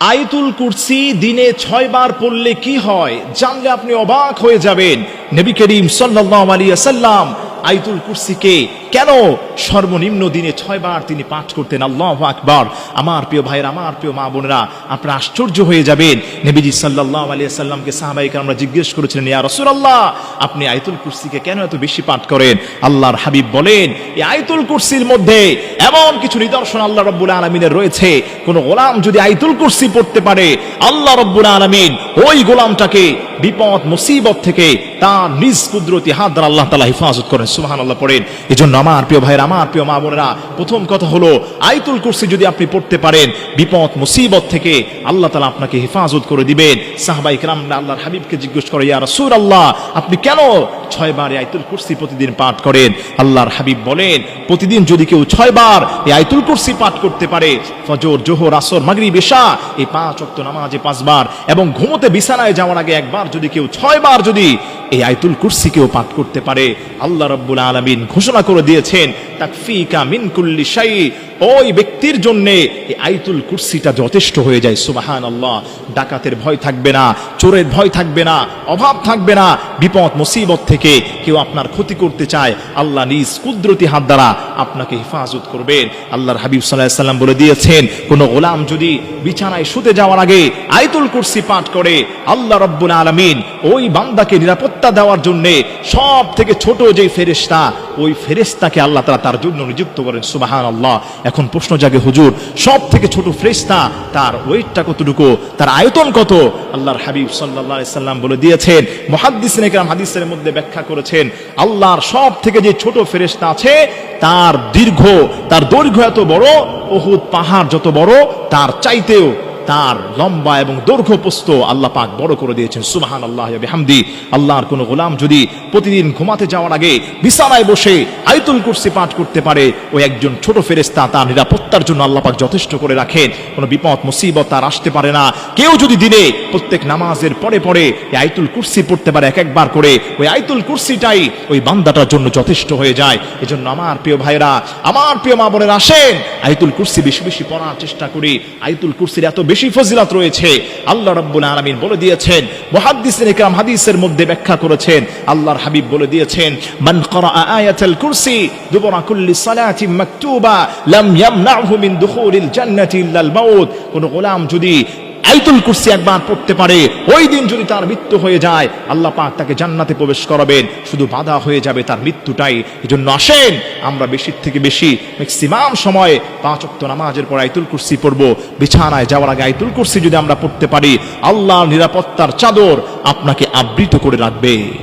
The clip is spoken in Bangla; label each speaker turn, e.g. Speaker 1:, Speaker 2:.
Speaker 1: আইতুল কুরসি দিনে ছয় বার পড়লে কি হয়? জানলে আপনি অবাক হয়ে যাবেন। নবী করিম সাল্লাম আলিয়া সাল্লাম আইতুল কুরসিকে, কেন সর্বনিম্ন দিনে ছয় বার তিনি পাঠ করতেন? আল্লাহ আকবার। আমার প্রিয় ভাইয়ের, আমার প্রিয় মা বোনেরা, আপনারা আশ্চর্য হয়ে যাবেন। নবীজি সাল্লাল্লাহু আলাইহি সাল্লামকে সাহাবাইকে আমরা জিজ্ঞেস করেছিলেন, ইয়া রাসূলুল্লাহ, আপনি আইতুল কুরসিকে কেন এত বেশি পাঠ করেন? আল্লাহর হাবিব বলেন এই আইতুল কুরসির মধ্যে এমন কিছু নিদর্শন আল্লাহ রব্বুল আলমিনের রয়েছে। কোন গোলাম যদি আইতুল কুরসি পড়তে পারে, আল্লাহ রব্বুল আলমিন ওই গোলামটাকে বিপদ, মুসিবত থেকে তার নিজ কুদরতি হাত দ্বারা আল্লাহ তালা হিফাজত করেন। সুহান আল্লাহ পড়েন। এই জন্য আমার প্রিয় ভাইয়ের, আমার প্রিয় মা বোনেরা, প্রথম কথা হলো আইতুল কুরসি যদি আপনি পড়তে পারেন, বিপদ, মুসিবত থেকে আল্লাহ তালা আপনাকে হেফাজত করে দিবেন। সাহবাই কেরাম আল্লাহর হাবিবকে জিজ্ঞেস করে, ইয়া সুর আল্লাহ আপনি কেন ছয় বার এই আইতুল কুরসি প্রতিদিন পাঠ করেন। আল্লাহর হাবিব বলেন, প্রতিদিন যদি কেউ ছয় বার এই আইতুল কুরসি পাঠ করতে পারে, ফজর, জোহর, আসর, মাগরিব, এশা, এই পাঁচ ওয়াক্ত নামাজে পাঁচবার এবং ঘুমোতে বিছানায় যাওয়ার আগে একবার যদি কেউ ছয় বার যদি এই আইতুল কুরসি কেউ পাঠ করতে পারে, আল্লাহ রব্বুল আলামিন ঘোষণা করে দিয়েছেন, তাকফিকা মিন কুল্লি শাই ওই ব্যক্তির জন্য আইতুল কুরসিটা যথেষ্ট হয়ে যায় সুবাহান আল্লাহ ডাকাতের ভয় থাকবে না, চোরের ভয় থাকবে না, অভাব থাকবে না, বিপদ, মুসিবত থেকে কেউ আপনার ক্ষতি করতে চায়, আল্লাহ নিজ কুদরতি হাত দ্বারা আপনাকে হেফাজত করবেন। আল্লাহর হাবিব সাল্লাহ সাল্লাম বলে দিয়েছেন, কোন গোলাম যদি বিছানায় শুতে যাওয়ার আগে আইতুল কুরসি পাঠ করে, আল্লাহ রব্বুল আলমিন ওই বান্দাকে নিরাপত্তা দেওয়ার জন্য সব থেকে ছোট যে ফেরেস্তা ওই ফেরেস্তাকে আল্লাহ তারা তার জন্য নিযুক্ত করেন সুবাহান আল্লাহ এখন প্রশ্ন জাগে, হুজুর সব থেকে ছোট ফ্রেস্তা তার ওয়েটটা কতটুকু? তার আয়তন কত? আল্লাহর হাবিব সাল্লাহ সাল্লাম বলে দিয়েছেন মহাদ্দিস নেকরাম হাদিসের মধ্যে ব্যাখ্যা করেছেন, আল্লাহর সব থেকে যে ছোট ফেরেস্তা আছে, তার দীর্ঘ, তার দৈর্ঘ্য এত বড়, ওহুদ পাহাড় যত বড়, তার চাইতেও তার লম্বা এবং দৈর্ঘ্য পোস্ত আল্লাহ পাক বড় করে দিয়েছেন। সুবাহান আল্লাহ হামদি আল্লাহর কোন গোলাম যদি প্রতিদিন ঘুমাতে যাওয়ার আগে বিছানায় বসে আইতুল কুরসি পাঠ করতে পারে ওই একজন ছোট ফেরেস্তা তার নিরাপত্তার জন্য আল্লাহ পাক যথেষ্ট করে রাখেন, কোনো বিপদ, মুসিবত তার আসতে পারে না। কেউ যদি দিনে প্রত্যেক নামাজের পরে পরে এই আইতুল কুরসি পড়তে পারে এক একবার করে, ওই আইতুল কুরসিটাই ওই বান্দাটার জন্য যথেষ্ট হয়ে যায়। এজন্য আমার প্রিয় ভাইরা আমার প্রিয় মা বোনের, আসেন আইতুল কুরসি বেশি বেশি পড়ার চেষ্টা করি। আইতুল কুরসির এত বেশি ফজিলাত রয়েছে। আল্লাহ রাব্বুল আলামিন বলে দিয়েছেন, মুহাদ্দিসিন ইকরাম হাদিসের মধ্যে ব্যাখ্যা করেছেন, আল্লাহর হাবিব বলে দিয়েছেন, মান করা আয়াতাল কুরসি, দুবরা কুল্লি সালাতিন মাকতুবা, লাম ইয়ামনাহু মিন দুখুলিল জান্নাতি ইল্লাল মাউত। কোন গোলাম যদি আইতুল কুরসি একবার পড়তে পারে। ওই দিন যদি তার মৃত্যু হয়ে যায়, আল্লাহ পাক তাকে জান্নাতে প্রবেশ করাবেন। শুধু বাধা হয়ে যাবে তার মৃত্যুটাই। এজন্য আসেন, আমরা বেশির থেকে বেশি ম্যাক্সিমাম সময়ে পাঁচ অক্ত নামাজের পর আইতুল কুরসি পড়ব। বিছানায় যাওয়ার আগে আইতুল কুরসি যদি আমরা পড়তে পারি আল্লাহ নিরাপত্তার চাদর আপনাকে আবৃত করে রাখবে।